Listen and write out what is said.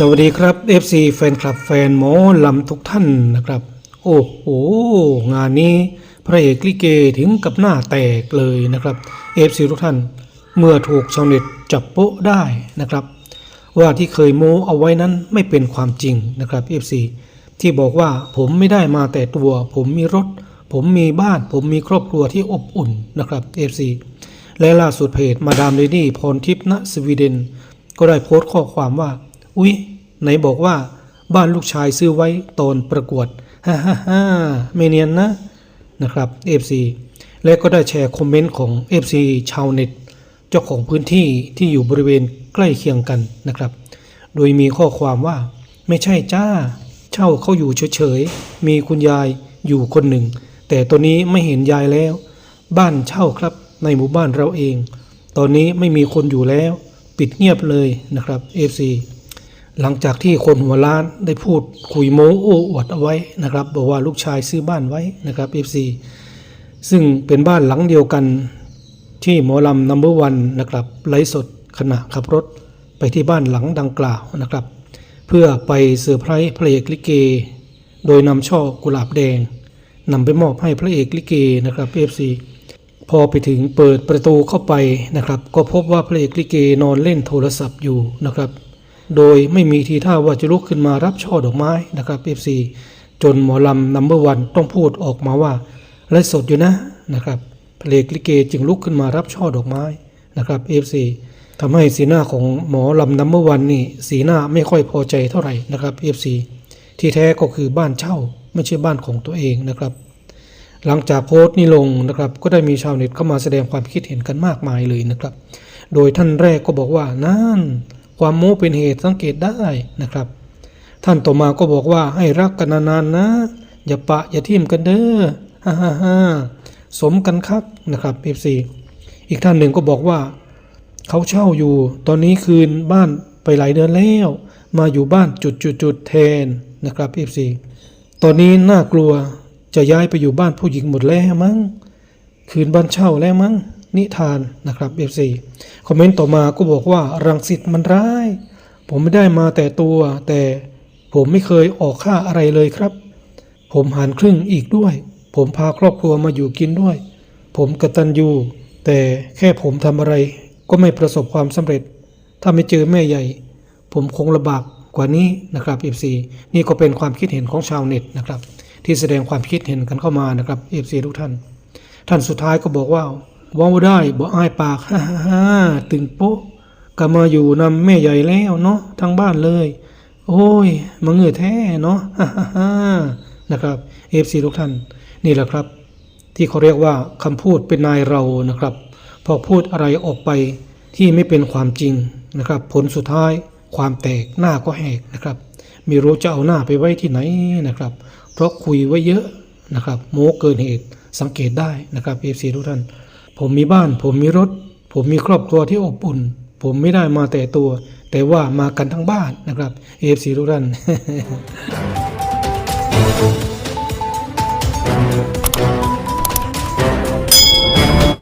สวัสดีครับ FC แฟนคลับแฟนหมอลำทุกท่านนะครับ โอ้โห งานนี้พระเอกลิเกถึงกับหน้าแตกเลยนะครับ FC ทุกท่านเมื่อถูกชาวเน็ตจับโป๊ะได้นะครับ ว่าที่เคยโม้เอาไว้นั้นไม่เป็นความจริงนะครับ FC ที่บอกว่าผมไม่ได้มาแต่ตัว ผมมีรถ ผมมีบ้าน ผมมีครอบครัวที่อบอุ่นนะครับ FC และล่าสุดเพจมาดามเลดี้พรทิพย์ณสวีเดน ก็ได้โพสต์ข้อความว่า อุ๊ยไหนบอกว่า บ้านลูกชายซื้อไว้ตอนประกวดฮ่าฮ่าฮ่าไม่เนียนนะนะครับ FC และก็ได้แชร์คอมเมนต์ของ FC ชาวเน็ต เจ้าของพื้นที่ที่อยู่บริเวณใกล้เคียงกันนะครับ โดยมีข้อความว่า ไม่ใช่จ้า เช่าเขาอยู่เฉยๆ มีคุณยายอยู่คนหนึ่ง แต่ตัวนี้ไม่เห็นยายแล้ว บ้านเช่าครับในหมู่บ้านเราเอง ตอนนี้ไม่มีคนอยู่แล้ว ปิดเงียบเลยนะครับ FC หลังจากที่คนหัวล้านได้พูดคุยโม้โอ้อวดเอาไว้นะครับ บอกว่าลูกชายซื้อบ้านไว้นะครับ FC ซึ่งเป็นบ้านหลังเดียวกันที่หมอลำนัมเบอร์วันนะครับไลฟ์สดขณะขับรถไปที่บ้านหลังดังกล่าวนะครับ เพื่อไปเซอร์ไพรส์พระเอกลิเก โดยนำช่อกุหลาบแดงนำไปมอบให้พระเอกลิเกนะครับ FC พอไปถึงเปิดประตูเข้าไปนะครับ ก็พบว่าพระเอกลิเกนอนเล่นโทรศัพท์อยู่นะครับ โดยไม่มีทีท่าว่าจะลุกขึ้นมารับช่อดอกไม้นะครับ FC จนหมอลำนัมเบอร์วันต้องพูดออกมาว่าไลสดอยู่นะนะครับเพระเอกลิเกจึงลุกขึ้นมารับช่อดอกไม้นะครับ FC ทำให้สีหน้าของหมอลำนัมเบอร์วันนี่สีหน้าไม่ค่อยพอใจเท่าไหร่นะครับ FC ที่แท้ก็คือบ้านเช่าไม่ใช่บ้านของตัวเองนะครับ หลังจากโพสต์นี้ลงนะครับก็ได้มีชาวเน็ตเข้ามาแสดงความคิดเห็นกันมากมายเลยนะครับ โดยท่านแรกก็บอกว่านั่น ความโม้เป็นเหตุสังเกตได้นะครับ ท่านต่อมาก็บอกว่าให้รักกันนานๆนะ อย่าปะอย่าทิ่มกันเด้อฮ่าฮ่าฮ่าสมกันครับนะครับเอฟซีอีกท่านหนึ่งก็บอกว่า เขาเช่าอยู่ ตอนนี้คืนบ้านไปหลายเดือนแล้ว มาอยู่บ้านจุดจุดจุดๆๆแทนนะครับเอฟซีตอนนี้น่ากลัวจะย้ายไปอยู่บ้านผู้หญิงหมดแล้วมั้งคืนบ้านเช่าแล้วมั้ง นิทานนะครับ FC คอมเมนต์ต่อมาก็บอกว่ารังสิตมันร้าย ผมไม่ได้มาแต่ตัว แต่ผมไม่เคยออกค่าอะไรเลยครับ ผมหารครึ่งอีกด้วย ผมพาครอบครัวมาอยู่กินด้วย ผมกตัญญูแต่แค่ผมทำอะไรก็ไม่ประสบความสำเร็จ ถ้าไม่เจอแม่ใหญ่ ผมคงลำบากกว่านี้นะครับ FC นี่ก็เป็นความคิดเห็นของชาวเน็ตนะครับที่แสดงความคิดเห็นกันเข้ามานะครับ FC ทุกท่าน ท่านสุดท้ายก็บอกว่า ว้าได้บ่อายปากฮ่าฮ่าตึงโป๊ะก็มาอยู่นำแม่ใหญ่แล้วเนาะทั้งบ้านเลย โอ้ยมาเหงื่อแท้เนาะฮ่าฮ่านะครับเอฟซีทุกท่านนี่แหละครับ ที่เขาเรียกว่าคำพูดเป็นนายเรานะครับ พอพูดอะไรออกไปที่ไม่เป็นความจริงนะครับ ผลสุดท้ายความแตกหน้าก็แหกนะครับไม่รู้จะเอาหน้าไปไว้ที่ไหนนะครับ เพราะคุยไว้เยอะนะครับ โม้เกินเหตุสังเกตได้นะครับเอฟซีทุกท่าน ผมมีบ้าน ผมมีรถ ผมมีครอบครัวที่อบอุ่น ผมไม่ได้มาแต่ตัว แต่ว่ามากันทั้งบ้านนะครับเอฟซีทุกท่าน